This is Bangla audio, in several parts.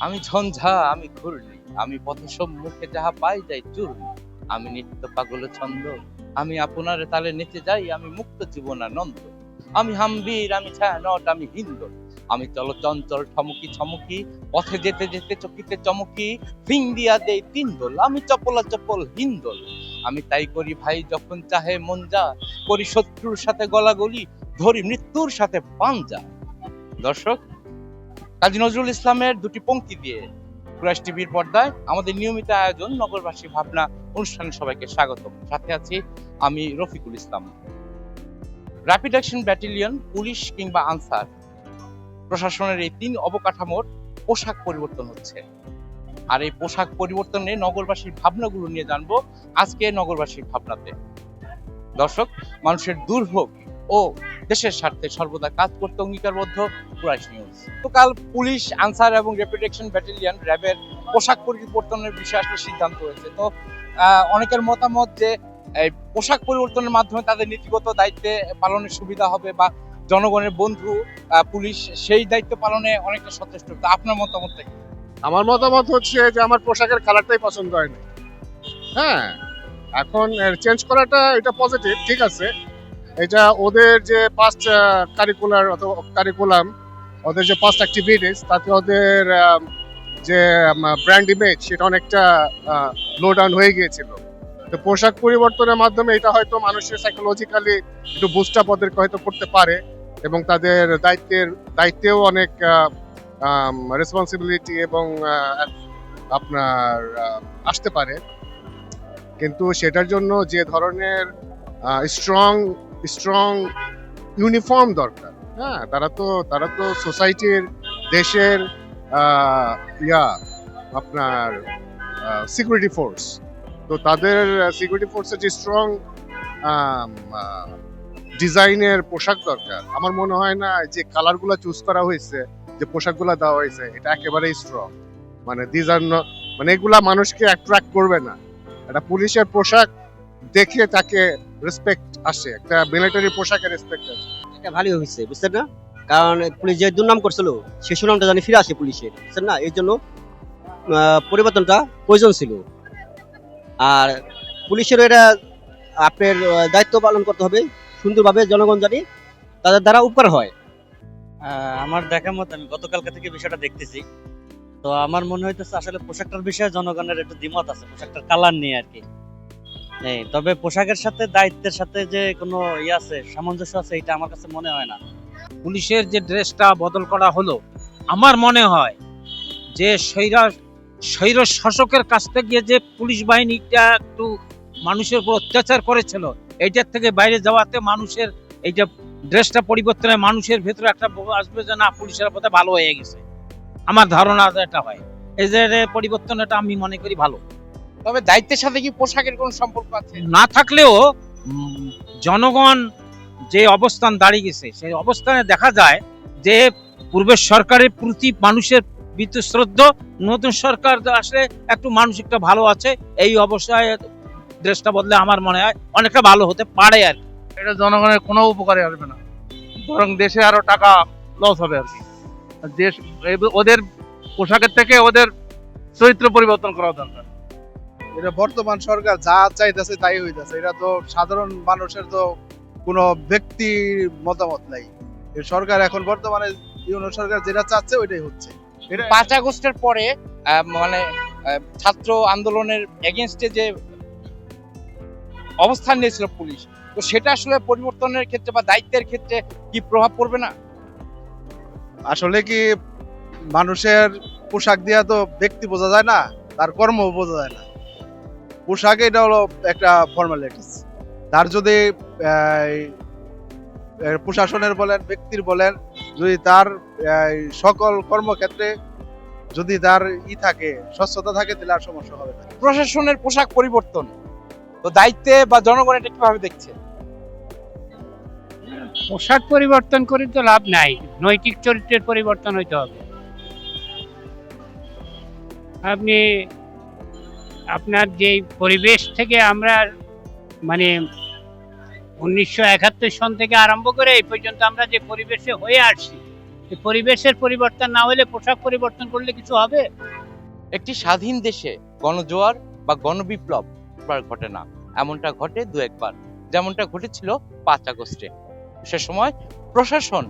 আমি ঝঞ্ঝা, আমি ঘূর্ণি, আমি পথ সম্মুখে যাহা পাই যাই চূর্ণি, আমি নিত্য পাগল ছন্দ, আমি আপনার তালে নেচে যাই, আমি মুক্ত জীবনানন্দ আমি হাম্বির, আমি ছায়ানট, আমি হিন্দল আমি চল চঞ্চল ঠমকি ছমকি, পথে যেতে যেতে চকিতে চমকি, ফিং দিয়া দেই তিন দোল, আমি চপলা চপল হিন্দল আমি তাই করি ভাই যখন চাহে মন যা, করি শত্রুর সাথে গলাগলি, ধরি মৃত্যুর সাথে পাঞ্জা দর্শক কাজী নজরুল ইসলামের দুটি পংক্তি দিয়ে কুরাশ টিভির পর্দায় আমাদের নিয়মিত আয়োজন নগরবাসী ভাবনা অনুষ্ঠানে সবাইকে স্বাগত সাথে আছি আমি Rafiqul Islam. Rapid action battalion police কিংবা আনসার, প্রশাসনের এই তিন অবকাঠামোর পোশাক পরিবর্তন হচ্ছে। আর এই পোশাক পরিবর্তনে নগরবাসীর ভাবনাগুলো নিয়ে জানব আজকে নগরবাসীর ভাবনাতে। দর্শক, মানুষের দুর্ভোগ ও দেশের স্বার্থে সর্বদা কাজ করতে অঙ্গীকারবদ্ধ কুরাইশ নিউজ তো কাল পুলিশ, আনসার এবং রেপুটেশন ব্যাটালিয়ন র্যাবের পোশাক পরিবর্তনের বিষয়ে আসলে সিদ্ধান্ত হয়েছে। তো অনেকের মতামত যে, এই পোশাক পরিবর্তনের মাধ্যমে তাদের নীতিগত দায়িত্বে পালনের সুবিধা হবে বা জনগণের বন্ধু পুলিশ সেই দায়িত্ব পালনে অনেকটা সচেষ্ট। তো আপনার মতামতটা কি? আমার মতামত হচ্ছে যে, আমার পোশাকের কালারটাই পছন্দ হয় না। হ্যাঁ এখন চেঞ্জ করাটা এটা পজিটিভ ঠিক আছে। এটা ওদের যে পাস্ট কারিকুলার অথবা কারিকুলাম ওদের যে পাস্ট অ্যাক্টিভিটিস তাতে ওদের যে ব্র্যান্ড ইমেজ সেটা অনেকটা লো ডাউন হয়ে গিয়েছিল। তো পোশাক পরিবর্তনের মাধ্যমে এটা হয়তো মানুষের সাইকোলজিক্যালি একটু বুস্ট আপ ওদেরকে হয়তো করতে পারে এবং তাদের দায়িত্বের, দায়িত্বেও অনেক রেসপন্সিবিলিটি এবং আপনার আসতে পারে। কিন্তু সেটার জন্য যে ধরনের স্ট্রং স্ট্রং ইউনিফর্ম দরকার। হ্যাঁ তারা তো তারা তো সোসাইটির দেশের ইয়া, আপনার সিকিউরিটি ফোর্স তো তাদের সিকিউরিটি ফোর্সের যে স্ট্রং ডিজাইনের পোশাক দরকার। আমার মনে হয় না যে কালারগুলো চুজ করা হয়েছে, যে পোশাকগুলো দেওয়া হয়েছে, এটা একেবারেই স্ট্রং মানে দিজ আর মানে এগুলা মানুষকে অ্যাট্রাক্ট করবে না। একটা পুলিশের পোশাক দেখে তাকে রেসপেক্ট আসে একটা মিলিটারি পোশাকের রেসপেক্ট আসে এটা ভালোই হয়েছে বুঝছেন না? কারণ পুলিশ যে দুর্নাম করছিল সে সুনামটা জানি ফিরে আসে পুলিশের বুঝছেন না? এই জন্য আহ, পরিবর্তনটা প্রয়োজন ছিল। আর পুলিশের এটা আপনার দায়িত্ব পালন করতে হবে। সুন্দরভাবে জনগণ জানি তাদের দ্বারা উপকার হয়। আহ, আমার দেখা মতো আমি গতকালকে থেকে বিষয়টা দেখতেছি। তো আমার মনে হইতেছে আসলে পোশাকটার বিষয়ে জনগণের একটু দ্বিমত আছে পোশাকটার কালার নিয়ে আর কি। তবে পোশাকের সাথে দায়িত্বের সাথে যে কোনো ইয়ে আছে, সামঞ্জস্য আছে, এটা আমার কাছে মনে হয় না। পুলিশের যে ড্রেসটা বদল করা হলো, আমার মনে হয় যে স্বৈরা, স্বৈর শাসকের কাছ থেকে যে পুলিশ বাহিনীটা একটু মানুষের উপর অত্যাচার করেছিল, এইটার থেকে বাইরে যাওয়াতে মানুষের এইটা ড্রেসটা পরিবর্তনে মানুষের ভেতরে একটা আসবে যে না, পুলিশের পথে ভালো হয়ে গেছে। আমার ধারণা এটা হয়। এই যে পরিবর্তন এটা আমি মনে করি ভালো। তবে দায়িত্বের সাথে কি পোশাকের কোনো সম্পর্ক আছে? না থাকলেও জনগণ যে অবস্থান দাঁড়িয়ে গেছে সেই অবস্থানে দেখা যায় যে পূর্বের সরকারের প্রতি মানুষের বিতশ্রদ্ধ নতুন সরকার আসলে একটু মানুষ একটা ভালো আছে। এই অবস্থায় ড্রেসটা বদলে আমার মনে হয় অনেকটা ভালো হতে পারে আর কি। এটা জনগণের কোনো উপকারে আসবে না। বরং দেশে আরও টাকা লস হবে আর কি। দেশ ওদের পোশাকের থেকে ওদের চরিত্র পরিবর্তন করা দরকার। এটা বর্তমান সরকার যা চাইতেছে তাই হইতেছে। এটা তো সাধারণ মানুষের তো কোনো ব্যক্তির মতামত নাই। সরকার এখন বর্তমানে ইউনো সরকার যেটা চাচ্ছে ওইটাই হচ্ছে। পাঁচ আগস্টের পরে মানে ছাত্র আন্দোলনের এগেনস্টে যে অবস্থান নিয়েছিল পুলিশ তো সেটা আসলে পরিবর্তনের ক্ষেত্রে বা দায়িত্বের ক্ষেত্রে কি প্রভাব পড়বে না? আসলে কি মানুষের পোশাক দিয়া তো ব্যক্তি বোঝা যায় না তার কর্ম বোঝা যায় না। পোশাক এটা হলো একটা ফর্মালিটিস তার যদি প্রশাসনের বলেন ব্যক্তির বলেন যদি তার সকল কর্মক্ষেত্রে যদি তার ই থাকে স্বচ্ছতা থাকে তাহলে আর সমস্যা হবে না। প্রশাসনের পোশাক পরিবর্তন তো দায়িত্বে বা জনগণ এটা কীভাবে দেখছে? পোশাক পরিবর্তন করে তো লাভ নাই নৈতিক চরিত্রের পরিবর্তন হইতে হবে। আপনি আপনার যে পরিবেশ থেকে আমরা মানে উনিশশো একাত্তর সন থেকে আরম্ভ করে এই পর্যন্ত আমরা যে পরিবেশে হয়ে আসছি পরিবেশের পরিবর্তন না হলে পোশাক পরিবর্তন করলে কিছু হবে? একটি স্বাধীন দেশে গণজোয়ার বা গণবিপ্লব ঘটে না, এমনটা ঘটে দু একবার। যেমনটা ঘটেছিল পাঁচ আগস্টে। সে সময় প্রশাসন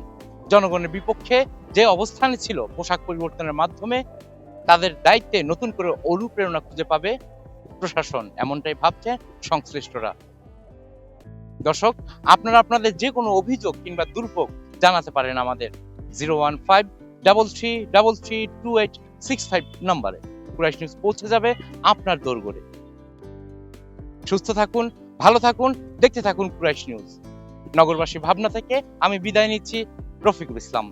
জনগণের বিপক্ষে যে অবস্থানে ছিল পোশাক পরিবর্তনের মাধ্যমে তাদের দায়িত্বে নতুন করে অনুপ্রেরণা খুঁজে পাবে প্রশাসন, এমনটাই ভাবছে সংশ্লিষ্টরা। দর্শক, আপনারা আপনাদের যে কোনো অভিযোগ কিংবা দুর্ভোগ জানাতে পারেন আমাদের zero one five double three double three two eight six five নাম্বারে। কুরাইশ নিউজ পৌঁছে যাবে আপনার দোরগোড়ে। সুস্থ থাকুন, ভালো থাকুন, দেখতে থাকুন কুরাইশ নিউজ। নগরবাসী ভাবনা থেকে আমি বিদায় নিচ্ছি, রফিকুল ইসলাম।